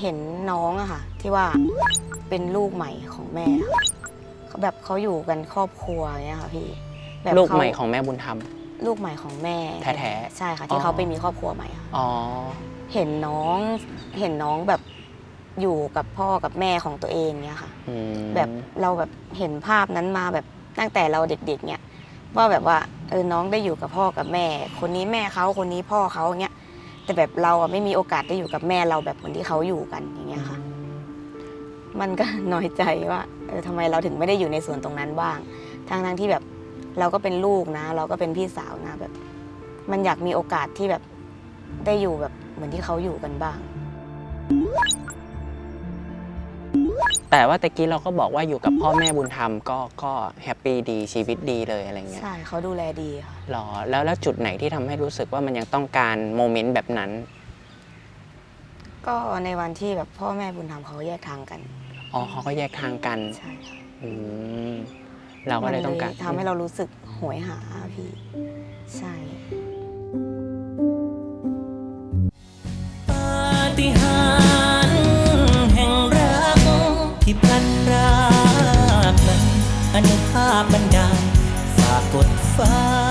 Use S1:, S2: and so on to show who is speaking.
S1: เห็นน้องอะค่ะ ที่ว่าเป็นลูกใหม่ของแม่ค่ะเขาแบบเขาอยู่กันครอบครัวอย่างเงี้ยค่ะพี่แบบ
S2: ลูก
S1: เขา
S2: ใหม่ของแม่บุญธรรม
S1: ลูกใหม่ของแม่
S2: แท้ๆ
S1: ใช่ค่ะ
S2: อ๋
S1: ที่
S2: อ
S1: เขาไปมีครอบครัวใหม่ค่ะ
S2: อ๋อ
S1: เห็นน้องเห็นน้องแบบอยู่กับพ่อกับแม่ของตัวเองเนี่ยค่ะ
S2: อืม
S1: แบบเราแบบเห็นภาพนั้นมาแบบตั้งแต่เราเด็กๆเนี่ยว่าแบบว่าเออน้องได้อยู่กับพ่อกับแม่ คนนี้แม่เขาคนนี้พ่อเขาอย่างเงี้ย แต่แบบเราอะไม่มีโอกาสได้อยู่กับแม่เราแบบเหมือนที่เขาอยู่กันอย่างเงี้ยค่ะ มันก็น้อยใจว่าเออทำไมเราถึงไม่ได้อยู่ในส่วนตรงนั้นบ้างทางทั้งที่แบบเราก็เป็นลูกนะ เราก็เป็นพี่สาวนะแบบ มันอยากมีโอกาสที่แบบได้อยู่แบบเหมือนที่เขาอยู่กันบ้าง
S2: แต่ว่าตะกี้เราก็บอกว่าอยู่กับพ่อแม่บุญธรรมก็ก็แฮปปี้ดีชีวิตดีเลยอะไรเงี้ย
S1: ใช่เขาดูแลดีค่ะ
S2: หรอแล้วแล้วจุดไหนที่ทำให้รู้สึกว่ามันยังต้องการโมเมนต์แบบนั้น
S1: ก็ในวันที่แบบพ่อแม่บุญธรรมเขาแยกทางกัน
S2: อ๋อเขาก็แยกทางกัน
S1: ใช่ค่ะ
S2: อืมเราก็เลยต้องการ
S1: มันทำให้เรารู้สึกโหยหาพี่ ใช่
S3: ปาฏิหา นุภาพบันดาลฝากกดฟ้า